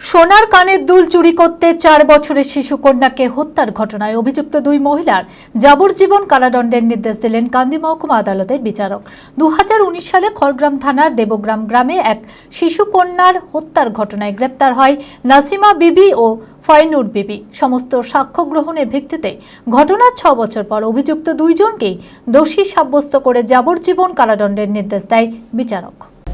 সোনার কানের দুল চুরি করতে চার বছরের শিশু কন্যাকে হত্যার ঘটনায় অভিযুক্ত দুই মহিলার যাবজ্জীবন কারাদণ্ডের নির্দেশ দিলেন কান্দি মহকুমা আদালতের বিচারক। দু হাজার উনিশ সালে খড়গ্রাম থানার দেবগ্রাম গ্রামে এক শিশু কন্যার হত্যার ঘটনায় গ্রেপ্তার হয় নাসিমা বিবি ও ফয়নুর বিবি। সমস্ত সাক্ষ্য গ্রহণের ভিত্তিতে ঘটনার ছ বছর পর অভিযুক্ত দুইজনকেই দোষী সাব্যস্ত করে যাবজ্জীবন কারাদণ্ডের নির্দেশ দেয় বিচারক।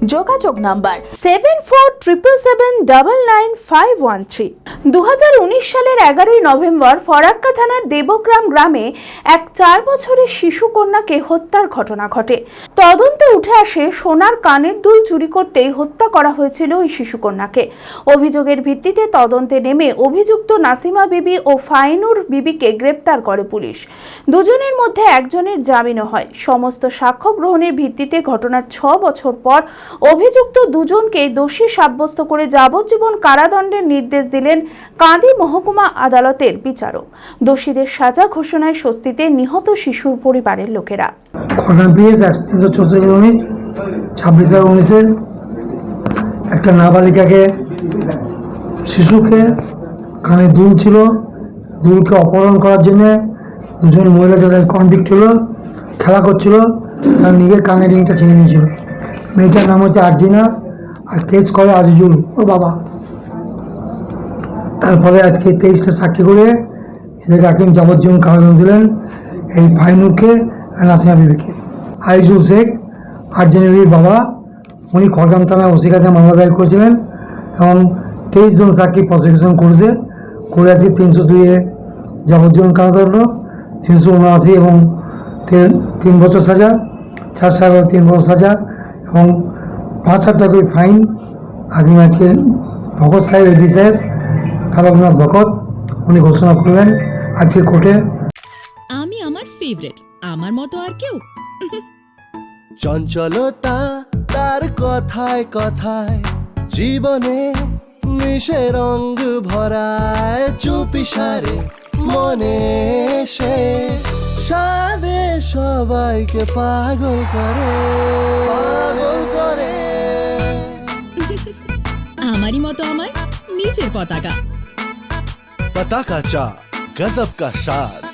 যোগাযোগ number seven four triple seven double nine five one three দু সালের এগারোই নভেম্বর ফরাক্কা থানার দেবগ্রাম গ্রামে এক চার বছরের শিশু কন্যাকে হত্যার ঘটনা ঘটে। তদন্তে উঠে আসে, সোনার কানের দুল চুরি করতেই হত্যা করা হয়েছিল ওই শিশু কন্যাকে। অভিযোগের ভিত্তিতে তদন্তে নেমে অভিযুক্ত নাসিমা বিবি ও ফাইনুর বিবিকে গ্রেপ্তার করে পুলিশ। দুজনের মধ্যে একজনের জামিনও হয়। সমস্ত সাক্ষ্য গ্রহণের ভিত্তিতে ঘটনার ছ বছর পর অভিযুক্ত দুজনকে দোষী সাব্যস্ত করে যাবজ্জীবন কারাদণ্ডের নির্দেশ দিলেন কাঁদি মহকুমা আদালতের বিচারক। দোষীদের সাজা ঘোষণায় স্বস্তিতে নিহত শিশুর পরিবারের লোকেরা। একটা নাবালিকাকে শিশুকে কানে দুল ছিল। দুলকে অপহরণ করার জন্য দুজন মহিলা যাদের কনভিক্ট হলো, খেলা করছিল, তারা নিজের কানে রিংটা ছিঁড়ে নিয়েছিল। মেয়েটার নাম হচ্ছে আর্জিনা, আর কেস করে আজিজুল। ওর বাবা। তারপরে আজকে তেইশটা সাক্ষী করে এদেরকে হাকিম যাবজ্জীবন কারাদণ্ড দিলেন এই ফাইনুরকে আর নাসিমা বিবিকে। আইজুল শেখ আর্জেনেরির বাবা, উনি খড়গ্রাম থানায় ওসি কাছে মামলা দায়ের করেছিলেন এবং তেইশ জন সাক্ষী প্রসিকিউশন করেছে। করে আছে তিনশো দুইয়ে যাবজ্জীবন কারাদণ্ড, তিনশো উনআশি এবং তিন বছর সাজা, চার সাল তিন বছর সাজা এবং পাঁচ হাজার টাকা করে ফাইন হাকিম আজকে ভগৎ সাহেব এডি সাহেব তারকনাথ ভকত উনি ঘোষণা করলেন আজকে কোর্টে। আমি আমার ফেভারিট আমার মতো আর কেউ। চঞ্চলতা তার কথায় কথায় জীবনে মিশে রঙ ভরায় চুপি সারে মনে সে। সাদে সবাইকে পাগল করে। তারই মতো আমায় নিচের পতাকা। পতাকা চা গজব কা স্বাদ